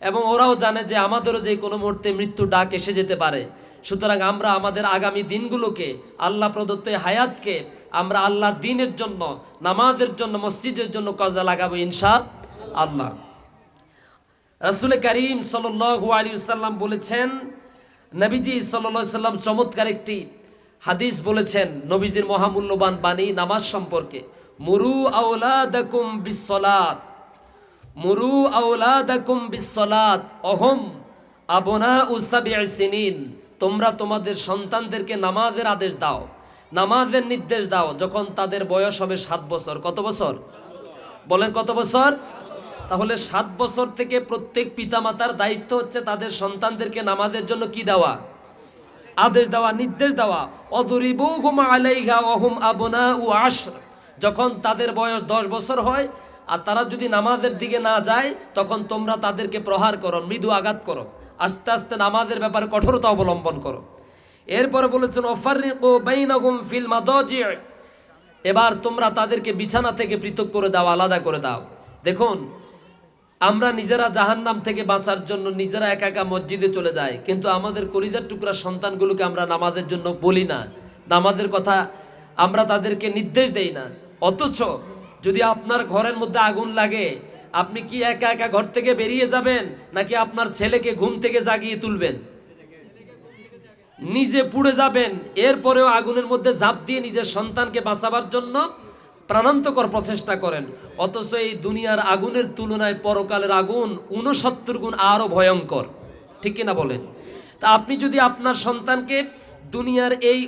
এবং ওরাও জানে যে আমাদেরও যে কোনো মুহূর্তে মৃত্যু ডাক এসে যেতে পারে। সুতরাং আমরা আমাদের আগামী দিনগুলোকে, আল্লাহ প্রদত্ত হায়াতকে আমরা আল্লাহর দিনের জন্য, নামাজের জন্য, মসজিদের জন্য কাজে লাগাবো ইনশা আল্লাহ। রাসুল করিম সাল্লু আলী সাল্লাম বলেছেন, নবীজি সাল্লা সাল্লাম চমৎকার একটি হাদিস বলেছেন, নবীজির মহামূল্যবান বাণী নামাজ সম্পর্কে। মুরু আউলাদাকুম বিসলাত মুরু আউলাদাকুম বিসলাত অহম আবনা উসাবিআ সিনিন। তোমরা তোমাদের সন্তানদেরকে নামাজের আদেশ দাও, নামাজের নির্দেশ দাও, যখন তাদের বয়স হবে সাত বছর। কত বছর? বলেন কত বছর? তাহলে সাত বছর থেকে প্রত্যেক পিতামাতার দায়িত্ব হচ্ছে তাদের সন্তানদেরকে নামাজের জন্য কি দেওয়া? আদেশ দেওয়া, নির্দেশ দেওয়া। অদরিবু হুমা আলাইহা, অহুম আবনা উ আশ যখন তাদের বয়স দশ বছর হয় আর তারা যদি নামাজের দিকে না যায়, তখন তোমরা তাদেরকে প্রহার করো, মৃদু আঘাত করো। আস্তে আস্তে নামাজের ব্যাপারে কঠোরতা অবলম্বন করো। এরপরে বলেছেন ফিল এবার তোমরা তাদেরকে বিছানা থেকে পৃথক করে দাও, আলাদা করে দাও। দেখুন, আমরা নিজেরা জাহান্নাম থেকে বাঁচার জন্য নিজেরা একা একা মসজিদে চলে যাই, কিন্তু আমাদের কলিজার টুকরা সন্তানগুলোকে আমরা নামাজের জন্য বলি না। নামাজের কথা আমরা তাদেরকে নির্দেশ দেই না। অথচ যদি আপনার ঘরের মধ্যে আগুন লাগে, আপনি কি একা একা ঘর থেকে বেরিয়ে যাবেন, নাকি আপনার ছেলেকে ঘুম থেকে জাগিয়ে তুলবেন? নিজে পুড়ে যাবেন, এরপরেও আগুনের মধ্যে ঝাঁপ দিয়ে নিজের সন্তানকে বাঁচাবার জন্য প্রাণান্তকর প্রচেষ্টা করেন। অথচ এই দুনিয়ার আগুনের তুলনায় পরকালের আগুন উনসত্তর গুণ আরও ভয়ঙ্কর। ঠিক কিনা বলেন? তা আপনি যদি আপনার সন্তানকে দুনিয়ার এই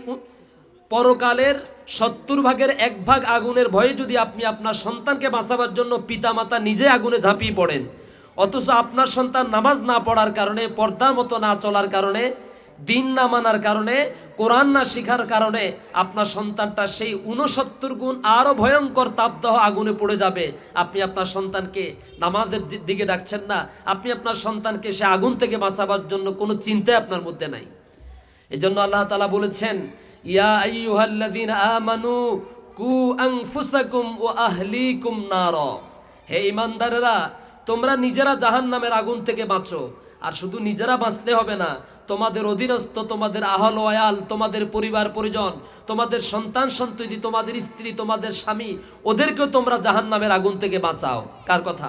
পরকালের সত্তর ভাগের এক ভাগ আগুনের ভয়ে যদি আপনি আপনার সন্তানকে বাঁচাবার জন্য পিতামাতা নিজে আগুনে ঝাঁপিয়ে পড়েন, অথচ আপনার সন্তান নামাজ না পড়ার কারণে পর্দা মতো না চলার কারণে, দিন না মানার কারণে, কোরআন না শিখার কারণে আপনার সন্তানটা সেই উনসত্তর গুণ আরও ভয়ঙ্কর তাপদাহ আগুনে পড়ে যাবে। আপনি আপনার সন্তানকে নামাজের দিকে ডাকছেন না, আপনি আপনার সন্তানকে সে আগুন থেকে বাঁচাবার জন্য কোনো চিন্তাই আপনার মধ্যে নাই। এজন্য আল্লাহ তালা বলেছেন ইয়া আইয়ুহাল্লাযীনা আমানু কু আনফুসাকুম ওয়া আহলিকুম নার। হে ইমানদারেরা তোমরা নিজেরা জাহান্নামের আগুন থেকে বাঁচো, আর শুধু নিজেরা বাঁচলে হবে না, তোমাদের অধীনস্থ, তোমাদের আহল ওয়াল তোমাদের পরিবার পরিজন, তোমাদের সন্তান সন্ততি, তোমাদের স্ত্রী, তোমাদের স্বামী, ওদেরকেও তোমরা জাহান্নামের আগুন থেকে বাঁচাও। কার কথা?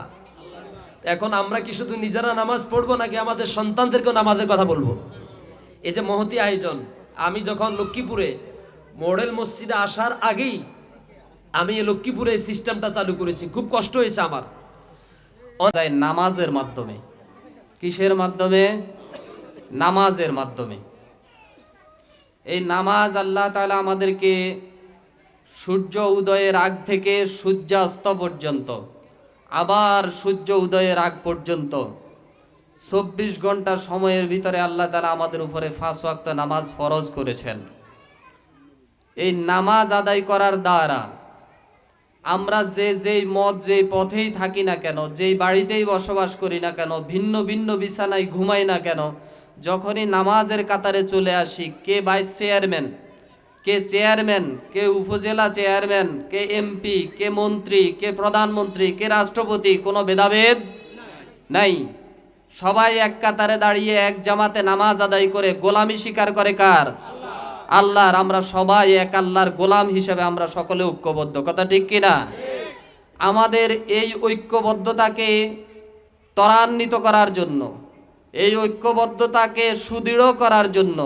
এখন আমরা কি শুধু নিজেরা নামাজ পড়ব নাকি আমাদের সন্তানদেরকেও নামাজের কথা বলব? এই যে মহতি আয়োজন আমি যখন লক্ষ্মীপুরে, মডেল মসজিদে আসার আগেই আমি লক্ষ্মীপুরে সিস্টেমটা চালু করেছি, খুব কষ্ট হয়েছে আমার। নামাজের মাধ্যমে, কিসের মাধ্যমে? নামাজের মাধ্যমে। এই নামাজ আল্লাহ তালা আমাদেরকে সূর্য উদয়ের আগ থেকে সূর্যাস্ত পর্যন্ত, আবার সূর্য উদয়ের আগ পর্যন্ত চব্বিশ ঘণ্টা সময়ের ভিতরে আল্লাহ তাআলা আমাদের উপরে ফাঁস ওয়াক্ত নামাজ ফরজ করেছেন। এই নামাজ আদায় করার দ্বারা আমরা যে যেই মত যেই পথেই থাকি না কেন, যেই বাড়িতেই বসবাস করি না কেন, ভিন্ন ভিন্ন বিছানায় ঘুমাই না কেন, যখনই নামাজের কাতারে চলে আসি, কে ভাইস চেয়ারম্যান, কে চেয়ারম্যান, কে উপজেলা চেয়ারম্যান, কে এমপি, কে মন্ত্রী, কে প্রধানমন্ত্রী, কে রাষ্ট্রপতি, কোনো ভেদাভেদ নাই। সবাই এক কাতারে দাঁড়িয়ে এক জামাতে নামাজ আদায় করে গোলামি স্বীকার করে কার? আল্লাহর। আমরা সবাই এক আল্লাহর গোলাম হিসেবে আমরা সকলে ঐক্যবদ্ধ। কথা ঠিক কিনা? আমাদের এই ঐক্যবদ্ধতাকে ত্বরান্বিত করার জন্য, এই ঐক্যবদ্ধতাকে সুদৃঢ় করার জন্য